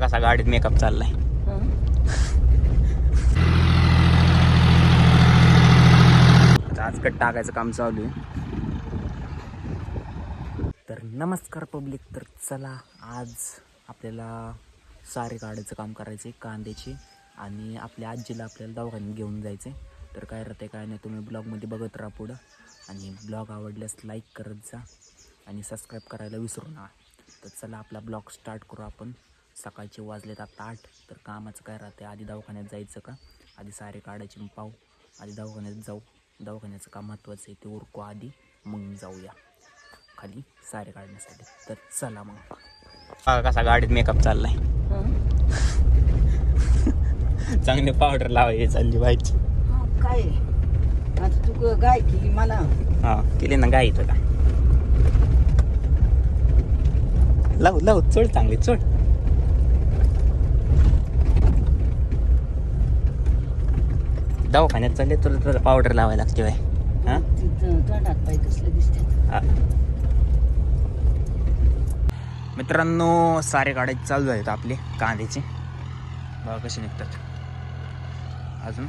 कसा गाडीत मेकअप चाललाय. आजकट टाकायचं काम चालू आहे. तर नमस्कार पब्लिक तर चला आज आपल्याला सारे काढायचं काम करायचं आहे कांद्याचे आणि आपल्या आजीला आपल्याला दवाखान्यात घेऊन जायचं आहे तर काय राहते काय नाही तुम्ही ब्लॉगमध्ये बघत राहा पुढं. आणि ब्लॉग आवडल्यास लाईक करत जा आणि सबस्क्राईब करायला विसरू नका. तर चला आपला ब्लॉग स्टार्ट करू आपण. सकाळचे वाजलेत आता आठ. तर कामाचं काय राहते? आधी दवाखान्यात जायचं का? आधी सारे काढायचे मग पाहू. आधी दवाखान्यात जाऊ. दवाखान्याचं काम महत्त्वाचं आहे ते उरकू आधी. मग जाऊया. खाली सारे काढण्यासाठी. तर चला मग. कसा गाडीत मेकअप चाललाय. चांगले पावडर लावायची चालली व्हायची काय? आता तू गाय केली मला. हा केली ना गाई तुला. लावू लावू. चढ चांगली चढ. दवाखान्यात चालले तुला तुला पावडर लावायला लागते बाय हा. मित्रांनो सारे काढायचे चालू आहेत आपले कांद्याचे. बघा कसे निघतात. अजून?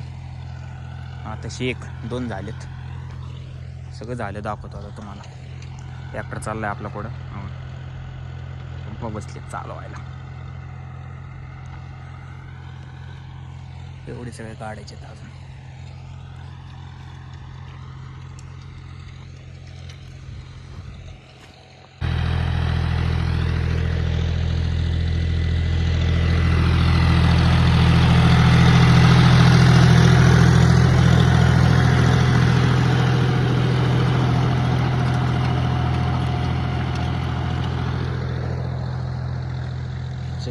हा तशी एक दोन झालेत. सगळं झालं दाखवतो आता तुम्हाला. ट्रॅक्टर चाललाय आपला पुढं. पंप बसले चालवायला. एवढे सगळे काढायचे आहेत अजून.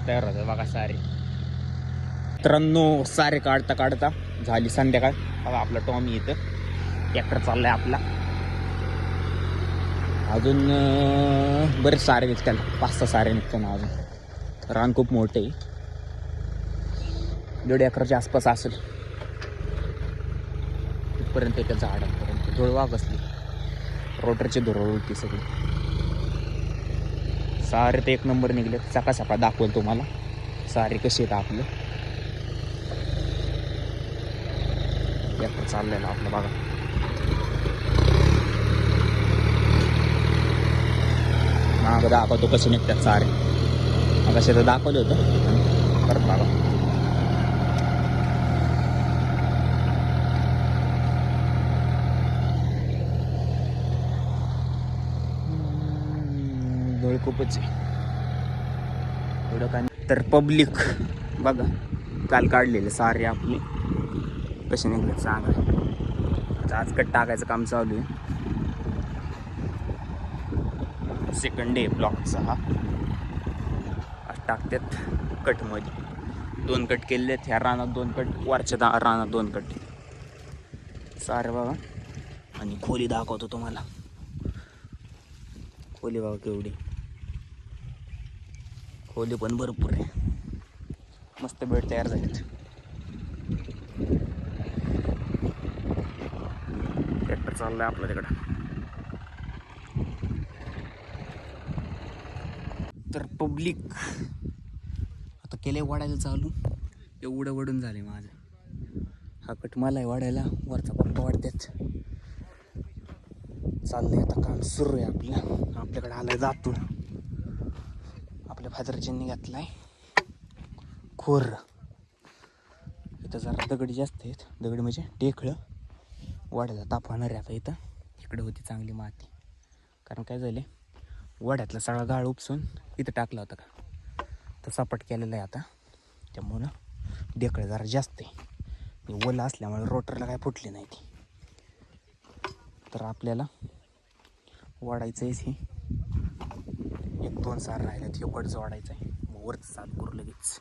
तयार होतात. बघा सारे. मित्रांनो सारे काढता काढता झाली संध्याकाळ. बघा आपला टॉमी इथं. ट्रॅक्टर चाललाय आपला. अजून बरेच सारे निघतात पाच सहा सारे निघतात ना अजून. रान खूप मोठे आहे. दीड एकरच्या आसपास असेल. तिथपर्यंत त्या झाडांपर्यंत. धुळवा बसली रोटरची धुरळ होती सगळी. सारे ते एक नंबर निघले. सकाळ सकाळ दाखवेल तुम्हाला. सारे कसे आहेत आपले. ट्रॅक्टर चाललेलं आपलं बघा. मागं दाखवतो कसं निघतात सारे. मग असे तर दाखवलं होतं. परत बघा. धूळ खूपच आहे. एवढं काय नाही. तर पब्लिक बघा काल काढलेलं सारे आपले. कसे निघले सांगा. आता आज कट टाकायचं काम चालू आहे. सेकंड डे ब्लॉकचा हा. टाकतात कटमध्ये. दोन कट केलेले आहेत ह्या रानात दोन कट वरच्या दा रानात दोन कट. सारे बाबा आणि खोली दाखवतो तुम्हाला. खोली बाबा केवढी. खोली पण भरपूर आहे. मस्त बेड तयार झालेत. ट्रॅक्टर चाललाय आपलं तिकडं तर पब्लिक आता केले वाढायला चालू. एवढं वडून झाले माझं. हा कट मला आहे वाढायला वरचा पप्पा वाढतात चाललंय आता काम सुरू आहे आपलं. आपल्याकडे आलाय जातो आपल्या फादरच्यांनी घातलाय. खोर. इथं जरा दगडी जास्त आहेत. दगडी म्हणजे टेकळं. वाड्याला ताप होणार आहे आता इथं. इकडे होती चांगली माती. कारण काय झाले वाड्यातला सगळा गाळ उपसून इथं टाकला होता का? तर सपाट केलेला आहे आता. त्यामुळं डेकळं जरा जास्त आहे. ओलं असल्यामुळे रोटरला काय फुटली नाही ती. तर आपल्याला वाढायचं आहे हे. एक दोन सार राहिले ते वडचं वाढायचं आहे वरच सात करू लगेच.